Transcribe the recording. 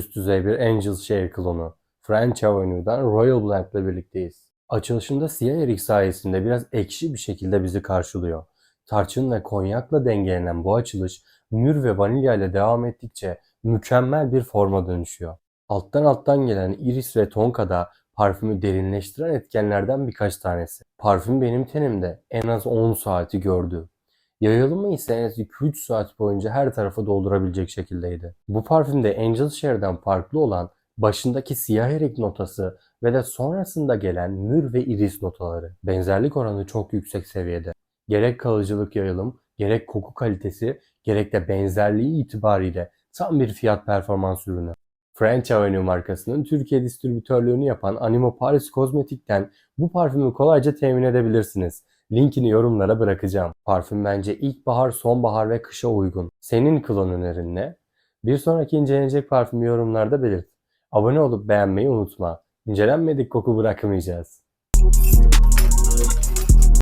Üst düzey bir Angel Share klonu. French Avenue'dan Royal Blend ile birlikteyiz. Açılışında siyah erik sayesinde biraz ekşi bir şekilde bizi karşılıyor. Tarçın ve konyakla dengelenen bu açılış mür ve vanilya ile devam ettikçe mükemmel bir forma dönüşüyor. Alttan alttan gelen iris ve tonka da parfümü derinleştiren etkenlerden birkaç tanesi. Parfüm benim tenimde en az 10 saati gördü. Yayılımı ise en az 2-3 saat boyunca her tarafı doldurabilecek şekildeydi. Bu parfümde Angel Share'den farklı olan başındaki siyah erik notası ve de sonrasında gelen mür ve iris notaları. Benzerlik oranı çok yüksek seviyede. Gerek kalıcılık yayılım, gerek koku kalitesi, gerek de benzerliği itibariyle tam bir fiyat performans ürünü. French Avenue markasının Türkiye distribütörlüğünü yapan Animo Paris Kozmetik'ten bu parfümü kolayca temin edebilirsiniz. Linkini yorumlara bırakacağım. Parfüm bence ilkbahar, sonbahar ve kışa uygun. Senin klon önerin ne? Bir sonraki incelenecek parfümü yorumlarda belirt. Abone olup beğenmeyi unutma. İncelenmedik koku bırakmayacağız.